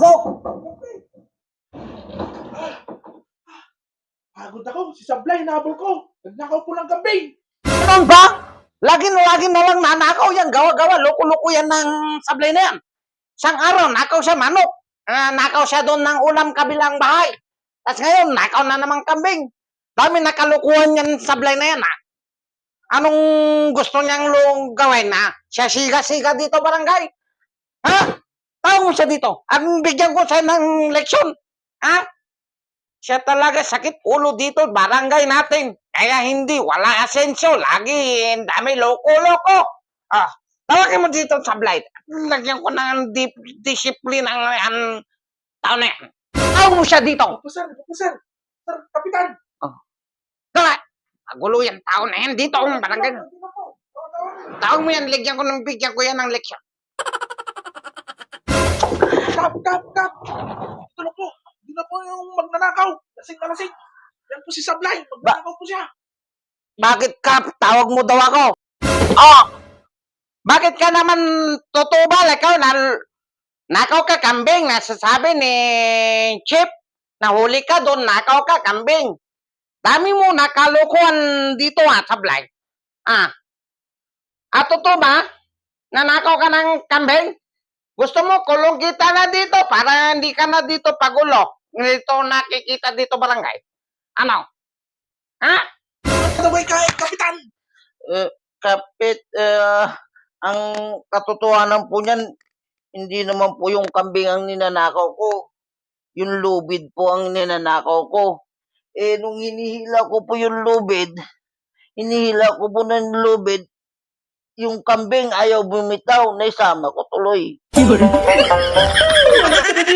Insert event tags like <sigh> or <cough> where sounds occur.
Pasok! Ah, pagod ako. Si Sablay, nabol ko. Nagnakaw po ng gabi. Ganun ba? Lagi na lagi na lang nanakaw yan. Gawa-gawa. Loko-loko yan ng Sablay na yan. Isang araw, nakaw siya manok. Uh, nakaw siya doon ng ulam kabilang bahay. Tapos ngayon, nakaw na naman kambing. Dami nakalukuhan yan Sablay na yan ha. Anong gusto niyang gawin? Ah? Siya siga-siga dito barangay. Ha? Tawag mo siya dito. At bigyan ko siya ng leksyon. Ha? Siya talaga sakit ulo dito, barangay natin. Kaya hindi, wala asensyo. Lagi, ang dami loko-loko. Ah, tawagin mo dito sa blight. Lagyan ko ng dip, discipline ang, ang tao na yan. Tawag mo siya dito. Opo, sir. Opo, sir. Sir, kapitan. Kaya, magulo yung tao na yan dito ang barangay. Tawag mo yan, ligyan ko ng bigyan ko yan ng leksyon. Kap, kap, kap. Ito na po. Hindi na po yung magnanakaw. Lasing na lasing. Yan po si Sablay. Magnanakaw po siya. Bakit ka? Tawag mo daw ako. Oh! Bakit ka naman tutubal? Ikaw, na, nakaw ka kambing. Nasasabi ni Chip, nahuli ka doon, nakaw ka kambing. Dami mo nakalukuhan dito ah, sablay. Ah. At totoo ba? Nanakaw ka ng kambing? Gusto mo kulong kita na dito para hindi ka na dito pagulo. Dito nakikita dito barangay. Ano? Ha? Ano ba kay kapitan? eh, kapit, eh, ang katotohanan po niyan, hindi naman po yung kambing ang ninanakaw ko. Yung lubid po ang ninanakaw ko. Eh, nung hinihila ko po yung lubid, hinihila ko po ng lubid, yung kambing ayaw bumitaw, naisama ko tuloy. <laughs>